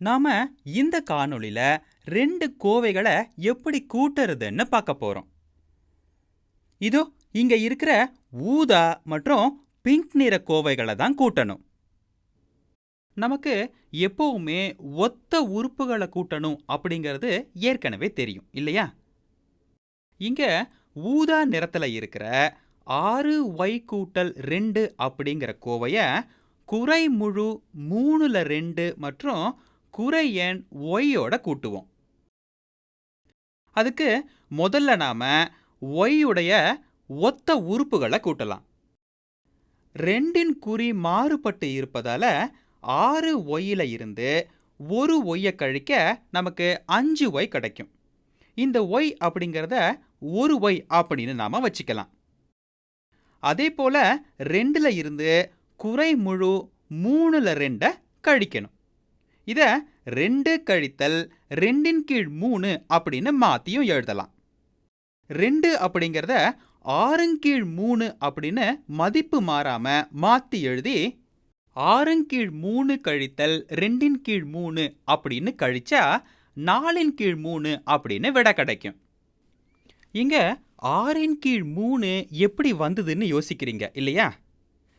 நாம இந்த காணொளியில ரெண்டு கோவைகளை எப்படி கூட்டுறதுன்னு பார்க்க போறோம். இதோ இங்க இருக்கிற ஊதா மற்றும் பிங்க் நிற கோவைகளை தான் கூட்டணும். நமக்கு எப்பவுமே ஒத்த உறுப்புகளை கூட்டணும் அப்படிங்கிறது ஏற்கனவே தெரியும் இல்லையா? இங்க ஊதா நிறத்துல இருக்கிற ஆறு ஒய் கூட்டல் ரெண்டு அப்படிங்கிற கோவைய குறைமுழு மூணுல ரெண்டு மற்றும் குறை எண் ஒய்யோட கூட்டுவோம். அதுக்கு முதல்ல நாம் ஒய்யுடைய ஒத்த உறுப்புகளை கூட்டலாம். ரெண்டின் குறி மாறுபட்டு இருப்பதால் ஆறு ஒய்யில் இருந்து ஒரு ஒய்யை கழிக்க நமக்கு அஞ்சு ஒய் கிடைக்கும். இந்த ஒய் அப்படிங்கிறத ஒரு ஒய் அப்படின்னு நாம வச்சுக்கலாம். அதே போல் ரெண்டில் இருந்து குறை முழு மூணில் ரெண்டை கழிக்கணும். இதை ரெண்டு கழித்தல் ரெண்டின் கீழ் மூணு அப்படின்னு மாற்றியும் எழுதலாம். ரெண்டு அப்படிங்கிறத ஆறுங்கீழ் மூணு அப்படின்னு மதிப்பு மாறாமல் மாற்றி எழுதி ஆறுங்கீழ் மூணு கழித்தல் ரெண்டின் கீழ் மூணு அப்படின்னு கழிச்சா நாலின் கீழ் மூணு அப்படின்னு விட கிடைக்கும். இங்கே ஆறின் கீழ் மூணு எப்படி வந்ததுன்னு யோசிக்கிறீங்க இல்லையா?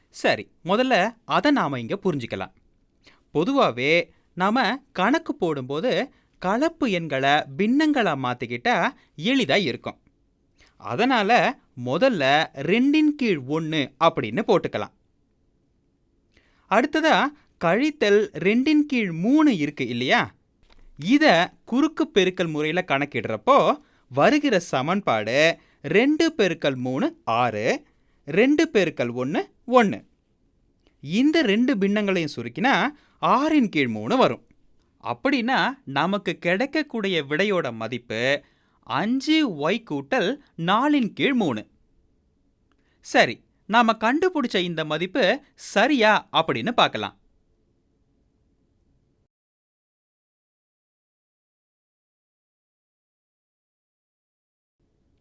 சரி முதல்ல அதை நாம இங்கே புரிஞ்சுக்கலாம். பொதுவாகவே நாம் கணக்கு போடும்போது கலப்பு எண்களை பின்னங்களாக மாற்றிக்கிட்டா எளிதாக இருக்கும். அதனால் முதல்ல ரெண்டின் கீழ் ஒன்று அப்படின்னு போட்டுக்கலாம். அடுத்ததாக கழித்தல் ரெண்டின் கீழ் மூணு இருக்குது இல்லையா? இதை குறுக்கு பெருக்கல் முறையில் கணக்கிடுறப்போ வருகிற சமன்பாடு ரெண்டு பெருக்கல் மூணு ஆறு ரெண்டு பெருக்கல் ஒன்று ஒன்று இந்த ரெண்டு பின்னங்களையும் சுருக்கினா ஆறின் கீழ் மூணு வரும். அப்படின்னா நமக்கு கிடைக்கக்கூடிய விடையோட மதிப்பு அஞ்சு ஒய் கூட்டல் நாலின் கீழ் மூணு. சரி நாம கண்டுபிடிச்ச இந்த மதிப்பு சரியா அப்படின்னு பார்க்கலாம்.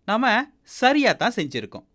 நாம் சரியாக தான் செஞ்சுருக்கோம்.